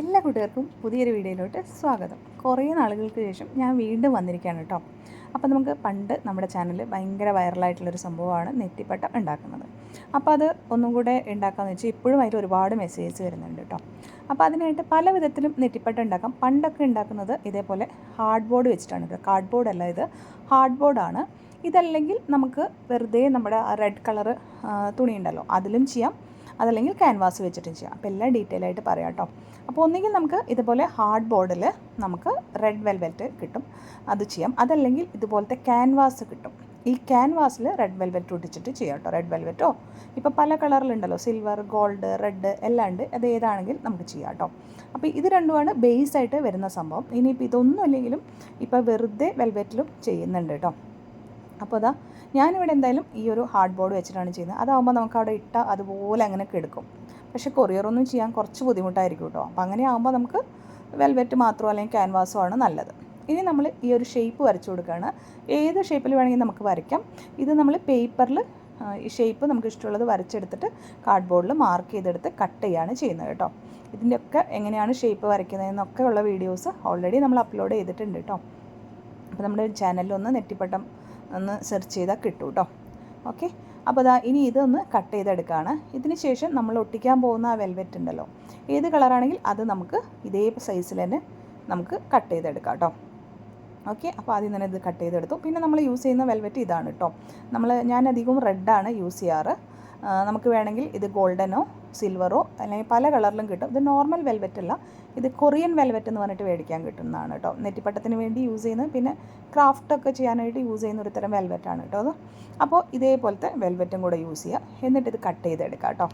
എല്ലാ കൂട്ടുകാർക്കും പുതിയൊരു വീഡിയോയിലോട്ട് സ്വാഗതം. കുറേ നാളുകൾക്ക് ശേഷം ഞാൻ വീണ്ടും വന്നിരിക്കുകയാണ് കേട്ടോ. അപ്പോൾ നമുക്ക് പണ്ട് നമ്മുടെ ചാനൽ ഭയങ്കര വൈറലായിട്ടുള്ളൊരു സംഭവമാണ് നെറ്റിപ്പട്ടം ഉണ്ടാക്കുന്നത്. അപ്പോൾ അത് ഒന്നും കൂടെ ഉണ്ടാക്കാമെന്ന് വെച്ചാൽ ഇപ്പോഴും അതിൽ ഒരുപാട് മെസ്സേജ് വരുന്നുണ്ട് കേട്ടോ. അപ്പോൾ അതിനായിട്ട് പല വിധത്തിലും നെറ്റിപ്പട്ടം ഉണ്ടാക്കാം. പണ്ടൊക്കെ ഉണ്ടാക്കുന്നത് ഇതേപോലെ ഹാർഡ് ബോർഡ് വെച്ചിട്ടാണ് കേട്ടോ. കാർഡ് ബോർഡ് അല്ല ഇത്. ഹാർഡ് ബോർഡാണ് ഇതല്ലെങ്കിൽ നമുക്ക് വെറുതെ നമ്മുടെ റെഡ് കളർ തുണിയുണ്ടല്ലോ. അതിലും ചെയ്യാം. അതല്ലെങ്കിൽ ക്യാൻവാസ് വെച്ചിട്ടും ചെയ്യാം. അപ്പോൾ എല്ലാം ഡീറ്റെയിൽ ആയിട്ട് പറയാം കേട്ടോ. അപ്പോൾ ഒന്നുകിൽ നമുക്ക് ഇതുപോലെ ഹാർഡ് ബോർഡിൽ നമുക്ക് റെഡ് വെൽവെറ്റ് കിട്ടും. അത് ചെയ്യാം. അതല്ലെങ്കിൽ ഇതുപോലത്തെ ക്യാൻവാസ് കിട്ടും. ഈ ക്യാൻവാസിൽ റെഡ് വെൽവെറ്റ് ഒട്ടിച്ചിട്ട് ചെയ്യാം കേട്ടോ. റെഡ് വെൽവെറ്റോ ഇപ്പോൾ പല കളറിലുണ്ടല്ലോ സിൽവർ ഗോൾഡ് റെഡ് എല്ലാം ഉണ്ട്. അത് ഏതാണെങ്കിൽ നമുക്ക് ചെയ്യാം കേട്ടോ. അപ്പോൾ ഇത് രണ്ടുമാണ് ബേസ് ആയിട്ട് വരുന്ന സംഭവം. ഇനിയിപ്പോൾ ഇതൊന്നും അല്ലെങ്കിലും ഇപ്പോൾ വെറുതെ വെൽവെറ്റിലും ചെയ്യുന്നുണ്ട് കേട്ടോ. അപ്പോൾ അതാ ഞാനിവിടെ എന്തായാലും ഈ ഒരു ഹാർഡ് ബോർഡ് വെച്ചിട്ടാണ് ചെയ്യുന്നത്. അതാകുമ്പോൾ നമുക്ക് അവിടെ ഇട്ട അതുപോലെ അങ്ങനെ കിടക്കും. പക്ഷേ കൊറിയറൊന്നും ചെയ്യാൻ കുറച്ച് ബുദ്ധിമുട്ടായിരിക്കും കേട്ടോ. അപ്പോൾ അങ്ങനെ ആകുമ്പോൾ നമുക്ക് വെൽവെറ്റ് മാത്രമോ അല്ലെങ്കിൽ ക്യാൻവാസോ ആണ് നല്ലത്. ഇനി നമ്മൾ ഈ ഒരു ഷേപ്പ് വരച്ചു കൊടുക്കുകയാണ്. ഏത് ഷേപ്പിൽ വേണമെങ്കിൽ നമുക്ക് വരയ്ക്കാം. ഇത് നമ്മൾ പേപ്പറിൽ ഈ ഷേപ്പ് നമുക്ക് ഇഷ്ടമുള്ളത് വരച്ചെടുത്തിട്ട് കാർഡ് ബോർഡിൽ മാർക്ക് ചെയ്തെടുത്ത് കട്ട് ചെയ്യുകയാണ് ചെയ്യുന്നത് കേട്ടോ. ഇതിന്റെയൊക്കെ എങ്ങനെയാണ് ഷേപ്പ് വരയ്ക്കുന്നതെന്നൊക്കെ ഉള്ള വീഡിയോസ് ഓൾറെഡി നമ്മൾ അപ്ലോഡ് ചെയ്തിട്ടുണ്ട് കേട്ടോ. അപ്പോൾ നമ്മുടെ ചാനലിൽ ഒന്ന് നെറ്റിപ്പട്ടം ഒന്ന് സെർച്ച് ചെയ്താൽ കിട്ടും കേട്ടോ ഓക്കെ? അപ്പോൾ അതാ ഇനി ഇതൊന്ന് കട്ട് ചെയ്തെടുക്കുകയാണ് ഇതിന് ശേഷം നമ്മൾ ഒട്ടിക്കാൻ പോകുന്ന ആ വെൽവെറ്റ് ഉണ്ടല്ലോ. ഏത് കളറാണെങ്കിൽ അത് നമുക്ക് ഇതേ സൈസിൽ തന്നെ നമുക്ക് കട്ട് ചെയ്തെടുക്കാം കേട്ടോ ഓക്കെ? അപ്പോൾ ആദ്യം തന്നെ ഇത് കട്ട് ചെയ്തെടുത്തു. പിന്നെ നമ്മൾ യൂസ് ചെയ്യുന്ന വെൽവെറ്റ് ഇതാണ് കേട്ടോ നമ്മൾ ഞാൻ അധികവും റെഡാണ് യൂസ് ചെയ്യാറ്. നമുക്ക് വേണമെങ്കിൽ ഇത് ഗോൾഡനോ സിൽവറോ അല്ലെങ്കിൽ പല കളറിലും കിട്ടും. ഇത് നോർമൽ വെൽവെറ്റ് അല്ല. ഇത് കൊറിയൻ വെൽവെറ്റ് എന്ന് പറഞ്ഞിട്ട് മേടിക്കാൻ കിട്ടുന്നതാണ് കേട്ടോ. നെറ്റിപ്പട്ടത്തിന് വേണ്ടി യൂസ് ചെയ്യുന്നത്. പിന്നെ ക്രാഫ്റ്റ് ഒക്കെ ചെയ്യാനായിട്ട് യൂസ് ചെയ്യുന്ന ഒരു തരം വെൽവെറ്റാണ് കേട്ടോ അത് അപ്പോൾ ഇതേപോലത്തെ വെൽവെറ്റും കൂടെ യൂസ് ചെയ്യുക. എന്നിട്ട് ഇത് കട്ട് ചെയ്തെടുക്കാം കേട്ടോ.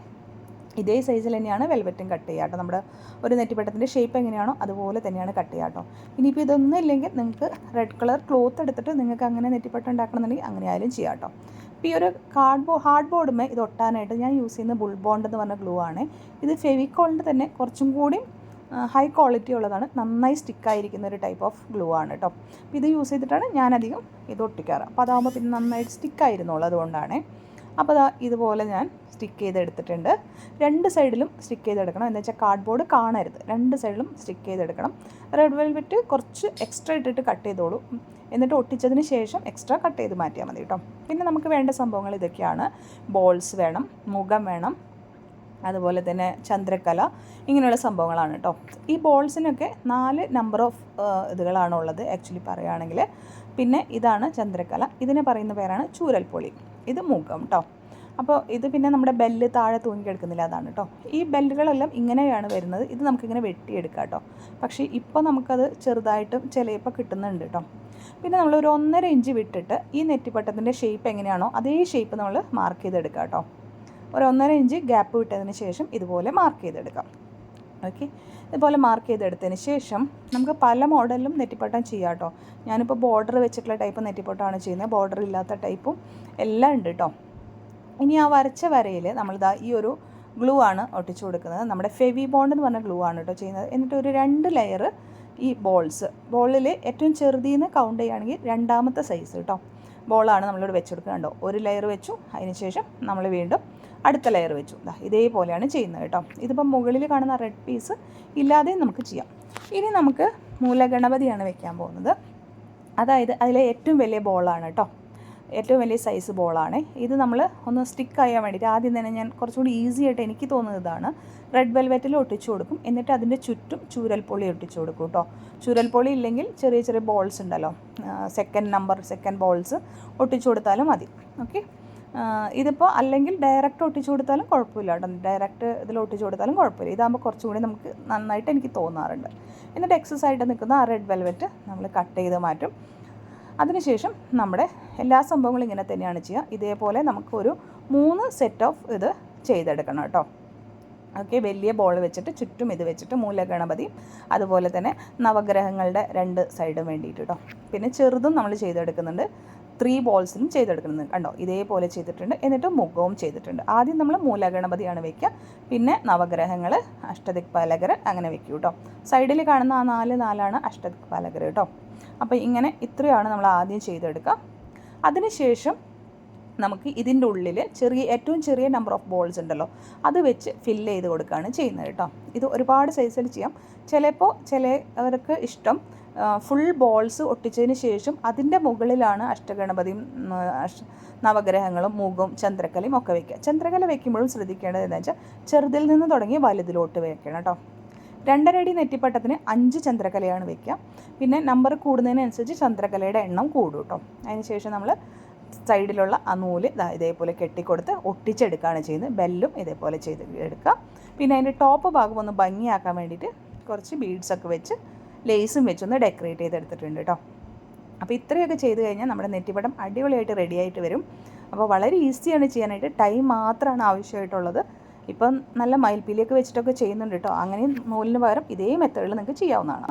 ഇതേ സൈസിൽ തന്നെയാണ് വെൽവെറ്റും കട്ട് ചെയ്യുക കേട്ടോ. നമ്മുടെ ഒരു നെറ്റിപ്പട്ടത്തിന്റെ ഷേപ്പ് എങ്ങനെയാണോ അതുപോലെ തന്നെയാണ് കട്ട് ചെയ്യുക കേട്ടോ. ഇനിയിപ്പോൾ ഇതൊന്നും ഇല്ലെങ്കിൽ നിങ്ങൾക്ക് റെഡ് കളർ ക്ലോത്ത് എടുത്തിട്ട് നിങ്ങൾക്ക് അങ്ങനെ നെറ്റിപ്പട്ടം ഉണ്ടാക്കണമെന്നുണ്ടെങ്കിൽ അങ്ങനെ ആയാലും ചെയ്യാം കേട്ടോ. ഇപ്പോൾ ഈ ഒരു കാർഡ് ബോ ഹാർഡ് ബോർഡുമേ ഇത് ഒട്ടാനായിട്ട് ഞാൻ യൂസ് ചെയ്യുന്ന ബുൾ ബോണ്ട് എന്ന് പറഞ്ഞ ഗ്ലൂ ആണ്. ഇത് ഫെവിക്കോളിന്റെ തന്നെ കുറച്ചും കൂടി ഹൈ ക്വാളിറ്റി ഉള്ളതാണ്. നന്നായി സ്റ്റിക്കായിരിക്കുന്ന ഒരു ടൈപ്പ് ഓഫ് ഗ്ലൂ ആണ് കേട്ടോ അപ്പോൾ ഇത് യൂസ് ചെയ്തിട്ടാണ് ഞാനധികം ഇത് ഒട്ടിക്കാറ്. അപ്പോൾ അതാകുമ്പോൾ പിന്നെ നന്നായിട്ട് സ്റ്റിക്കായിരുന്നുള്ളൂ അതുകൊണ്ടാണ്. അപ്പോൾ അതാ ഇതുപോലെ ഞാൻ സ്റ്റിക്ക് ചെയ്തെടുത്തിട്ടുണ്ട്. രണ്ട് സൈഡിലും സ്റ്റിക്ക് ചെയ്തെടുക്കണം. എന്ന് വെച്ചാൽ കാർഡ് ബോർഡ് കാണരുത്. രണ്ട് സൈഡിലും സ്റ്റിക്ക് ചെയ്തെടുക്കണം. റെഡ് വെൽവെറ്റ് കുറച്ച് എക്സ്ട്രാ ഇട്ടിട്ട് കട്ട് ചെയ്തോളൂ. എന്നിട്ട് ഒട്ടിച്ചതിന് ശേഷം എക്സ്ട്രാ കട്ട് ചെയ്ത് മാറ്റിയാൽ മതി കേട്ടോ. പിന്നെ നമുക്ക് വേണ്ട സംഭവങ്ങൾ ഇതൊക്കെയാണ്. ബോൾസ് വേണം മുഖം വേണം അതുപോലെ തന്നെ ചന്ദ്രക്കല ഇങ്ങനെയുള്ള സംഭവങ്ങളാണ് കേട്ടോ. ഈ ബോൾസിനൊക്കെ നാല് നമ്പർ ഓഫ് ഇതുകളാണുള്ളത് ആക്ച്വലി പറയുകയാണെങ്കിൽ. പിന്നെ ഇതാണ് ചന്ദ്രക്കല. ഇതിനെ പറയുന്ന പേരാണ് ചൂരൽപ്പൊളി. ഇത് മുഖം കേട്ടോ അപ്പോൾ ഇത് പിന്നെ നമ്മുടെ ബെല്ല് താഴെ തൂങ്ങിക്കെടുക്കുന്നില്ല അതാണ് കേട്ടോ ഈ ബെല്ലുകളെല്ലാം ഇങ്ങനെയാണ് വരുന്നത്. ഇത് നമുക്കിങ്ങനെ വെട്ടിയെടുക്കാം കേട്ടോ പക്ഷേ ഇപ്പോൾ നമുക്കത് ചെറുതായിട്ടും ചിലപ്പോൾ കിട്ടുന്നുണ്ട് കേട്ടോ പിന്നെ നമ്മൾ ഒരു ഒന്നര ഇഞ്ച് വിട്ടിട്ട് ഈ നെറ്റിപ്പട്ടത്തിന്റെ ഷേപ്പ് എങ്ങനെയാണോ അതേ ഷേപ്പ് നമ്മൾ മാർക്ക് ചെയ്തെടുക്കാം കേട്ടോ ഒരു ഒന്നര ഇഞ്ച് ഗ്യാപ്പ് വിട്ടതിന് ശേഷം ഇതുപോലെ മാർക്ക് ചെയ്തെടുക്കാം. ഓക്കെ? ഇതുപോലെ മാർക്ക് ചെയ്തെടുത്തതിന് ശേഷം നമുക്ക് പല മോഡലിലും നെറ്റിപ്പട്ടം ചെയ്യാം കേട്ടോ ഞാനിപ്പോൾ ബോർഡർ വെച്ചിട്ടുള്ള ടൈപ്പ് നെറ്റിപ്പട്ടമാണ് ചെയ്യുന്നത്. ബോർഡർ ഇല്ലാത്ത ടൈപ്പും എല്ലാം ഉണ്ട് കേട്ടോ ഇനി ആ വരച്ച വരയിൽ നമ്മളിതാ ഈ ഒരു ഗ്ലൂ ആണ് ഒട്ടിച്ചു കൊടുക്കുന്നത്. നമ്മുടെ ഫെവി ബോണ്ട് എന്ന് പറഞ്ഞ ഗ്ലൂ ആണ് കേട്ടോ ചെയ്യുന്നത്. എന്നിട്ട് ഒരു രണ്ട് ലെയർ ഈ ബോൾസ് ബോളിൽ ഏറ്റവും ചെറുതീന്ന് കൗണ്ട് ചെയ്യുകയാണെങ്കിൽ രണ്ടാമത്തെ സൈസ് കേട്ടോ ബോളാണ് നമ്മളിവിടെ വെച്ചെടുക്കുന്നുണ്ടോ ഒരു ലെയർ വെച്ചു. അതിന് ശേഷം നമ്മൾ വീണ്ടും അടുത്ത ലെയർ വെച്ചു. ഇതാ ഇതേപോലെയാണ് ചെയ്യുന്നത് കേട്ടോ. ഇതിപ്പം മുകളിൽ കാണുന്ന റെഡ് പീസ് ഇല്ലാതെയും നമുക്ക് ചെയ്യാം. ഇനി നമുക്ക് മൂലഗണപതിയാണ് വെക്കാൻ പോകുന്നത്. അതായത് അതിലെ ഏറ്റവും വലിയ ബോളാണ് കേട്ടോ. ഏറ്റവും വലിയ സൈസ് ബോളാണ് ഇത് നമ്മൾ ഒന്ന് സ്റ്റിക്ക് ആയാൻ വേണ്ടിയിട്ട് ആദ്യം തന്നെ ഞാൻ കുറച്ചുകൂടി ഈസി ആയിട്ട് എനിക്ക് തോന്നുന്നത് ഇതാണ്. റെഡ് വെൽവെറ്റിൽ ഒട്ടിച്ചു കൊടുക്കും. എന്നിട്ട് അതിന്റെ ചുറ്റും ചൂരൽപ്പൊളി ഒട്ടിച്ചു കൊടുക്കും കേട്ടോ. ചൂരൽപ്പൊളി ഇല്ലെങ്കിൽ ചെറിയ ചെറിയ ബോൾസ് ഉണ്ടല്ലോ. സെക്കൻഡ് നമ്പർ സെക്കൻഡ് ബോൾസ് ഒട്ടിച്ചു കൊടുത്താലും മതി. ഓക്കെ ഇതിപ്പോൾ അല്ലെങ്കിൽ ഡയറക്റ്റ് ഒട്ടിച്ചു കൊടുത്താലും കുഴപ്പമില്ല കേട്ടോ. ഡയറക്റ്റ് ഇതിൽ ഒട്ടിച്ചു കൊടുത്താലും കുഴപ്പമില്ല. ഇതാകുമ്പോൾ കുറച്ചുകൂടി നമുക്ക് നന്നായിട്ട് എനിക്ക് തോന്നാറുണ്ട്. എന്നിട്ട് എക്സസ് ആയിട്ട് നിൽക്കുന്ന ആ റെഡ് വെൽവെറ്റ് നമ്മൾ കട്ട് ചെയ്ത് മാറ്റും. അതിനുശേഷം നമ്മുടെ എല്ലാ സംഭവങ്ങളും ഇങ്ങനെ തന്നെയാണ് ചെയ്യുക. ഇതേപോലെ നമുക്കൊരു മൂന്ന് സെറ്റ് ഓഫ് ഇത് ചെയ്തെടുക്കണം കേട്ടോ. ഓക്കെ വലിയ ബോൾ വെച്ചിട്ട് ചുറ്റും ഇത് വെച്ചിട്ട് മൂലഗണപതി അതുപോലെ തന്നെ നവഗ്രഹങ്ങളുടെ രണ്ട് സൈഡും വേണ്ടിയിട്ട് കേട്ടോ. പിന്നെ ചെറുതും നമ്മൾ ചെയ്തെടുക്കുന്നുണ്ട്. ത്രീ ബോൾസിലും ചെയ്തെടുക്കുന്നത് കണ്ടോ? ഇതേപോലെ ചെയ്തിട്ടുണ്ട്. എന്നിട്ട് മുഖവും ചെയ്തിട്ടുണ്ട്. ആദ്യം നമ്മൾ മൂലഗണപതിയാണ് വെക്കുക പിന്നെ നവഗ്രഹങ്ങൾ അഷ്ടദിക് പാലകർ അങ്ങനെ വെക്കും കേട്ടോ സൈഡിൽ കാണുന്ന ആ നാല് നാലാണ് അഷ്ടദിക് പാലകർ കേട്ടോ അപ്പോൾ ഇങ്ങനെ ഇത്രയാണ് നമ്മൾ ആദ്യം ചെയ്തെടുക്കുക അതിനുശേഷം നമുക്ക് ഇതിന്റെ ഉള്ളിൽ ചെറിയ ഏറ്റവും ചെറിയ നമ്പർ ഓഫ് ബോൾസ് ഉണ്ടല്ലോ അത് വെച്ച് ഫില്ല് ചെയ്ത് കൊടുക്കുകയാണ് ചെയ്യുന്നത് കേട്ടോ ഇത് ഒരുപാട് സൈസിൽ ചെയ്യാം. ചിലപ്പോൾ ചിലവർക്ക് ഇഷ്ടം ഫുൾ ബോൾസ് ഒട്ടിച്ചതിന് ശേഷം അതിന്റെ മുകളിലാണ് അഷ്ടഗണപതിയും നവഗ്രഹങ്ങളും മൂഗും ചന്ദ്രക്കലയും ഒക്കെ വയ്ക്കുക ചന്ദ്രകല വയ്ക്കുമ്പോഴും ശ്രദ്ധിക്കേണ്ടത് എന്താ വെച്ചാൽ ചെറുതിൽ നിന്ന് തുടങ്ങി വലുതിലോട്ട് വയ്ക്കണം കേട്ടോ. രണ്ടരടി നെറ്റിപ്പട്ടത്തിന് അഞ്ച് ചന്ദ്രകലയാണ് വയ്ക്കുക പിന്നെ നമ്പർ കൂടുന്നതിനനുസരിച്ച് ചന്ദ്രകലയുടെ എണ്ണം കൂടും കേട്ടോ. അതിനുശേഷം നമ്മൾ സൈഡിലുള്ള ആ നൂൽ ഇതേപോലെ കെട്ടിക്കൊടുത്ത് ഒട്ടിച്ചെടുക്കുകയാണ് ചെയ്യുന്നത്. ബെല്ലും ഇതേപോലെ ചെയ്ത് എടുക്കുക. പിന്നെ അതിന്റെ ടോപ്പ് ഭാഗം ഒന്ന് ഭംഗിയാക്കാൻ വേണ്ടിയിട്ട് കുറച്ച് ബീഡ്സൊക്കെ വെച്ച് ലേസും വെച്ചൊന്ന് ഡെക്കറേറ്റ് ചെയ്തെടുത്തിട്ടുണ്ട് കേട്ടോ അപ്പോൾ ഇത്രയൊക്കെ ചെയ്ത് കഴിഞ്ഞാൽ നമ്മുടെ നെറ്റിപ്പടം അടിപൊളിയായിട്ട് റെഡിയായിട്ട് വരും. അപ്പോൾ വളരെ ഈസിയാണ് ചെയ്യാനായിട്ട്. ടൈം മാത്രമാണ് ആവശ്യമായിട്ടുള്ളത്. ഇപ്പം നല്ല മയിൽപ്പീലിയൊക്കെ വെച്ചിട്ടൊക്കെ ചെയ്യുന്നുണ്ട് കേട്ടോ അങ്ങനെയും നൂലിന് പകരം ഇതേ മെത്തേഡിൽ നിങ്ങൾക്ക് ചെയ്യാവുന്നതാണ്.